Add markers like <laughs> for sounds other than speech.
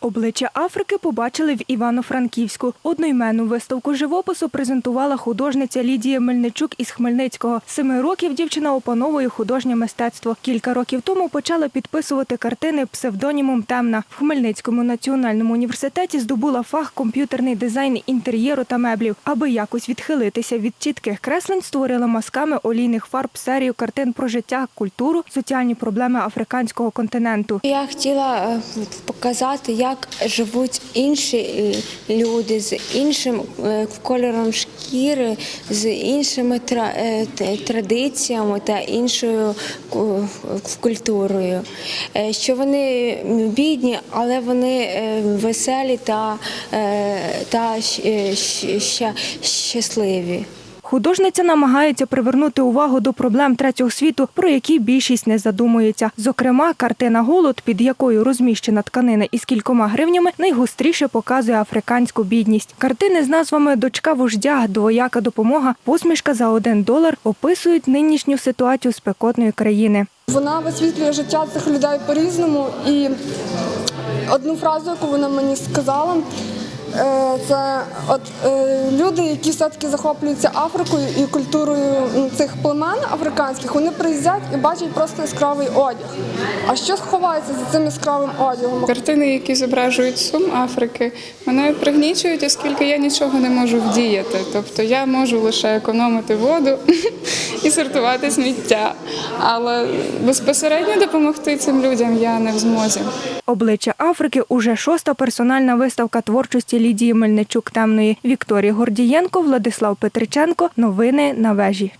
Обличчя Африки побачили в Івано-Франківську. Одноіменну виставку живопису презентувала художниця Лідія Мельничук із Хмельницького. Семи років дівчина опановує художнє мистецтво. Кілька років тому почала підписувати картини псевдонімом Темна. В Хмельницькому національному університеті здобула фах комп'ютерний дизайн інтер'єру та меблів. Аби якось відхилитися від чітких креслень, створила масками олійних фарб серію картин про життя, культуру, соціальні проблеми африканського континенту. Я хотіла е, показати, як живуть інші е, люди з іншим е, кольором шкіри, з іншими е, традиціями та іншою культурою. Що вони бідні, але вони веселі та, та щасливі. Художниця намагається привернути увагу до проблем третього світу, про які більшість не задумується. Зокрема, картина Голод, під якою розміщена тканина із кількома гривнями, найгостріше показує африканську бідність. Картини з назвами Дочка вождя, двояка допомога, посмішка за один долар описують нинішню ситуацію спекотної країни. Вона висвітлює життя цих людей по-різному. І одну фразу, яку вона мені сказала, це от е, люди, які все-таки захоплюються Африкою і культурою цих племен африканських, вони приїздять і бачать просто яскравий одяг. А що ховається за цим яскравим одягом? Картини, які зображують сум Африки, мене пригнічують, оскільки я нічого не можу вдіяти. Тобто я можу лише економити воду <laughs> і сортувати сміття. Але безпосередньо допомогти цим людям я не в змозі. Обличчя Африки уже шоста персональна виставка творчості Лідії Мельничук темної Вікторії Гордієнко, Владислав Петриченко. Новини на вежі.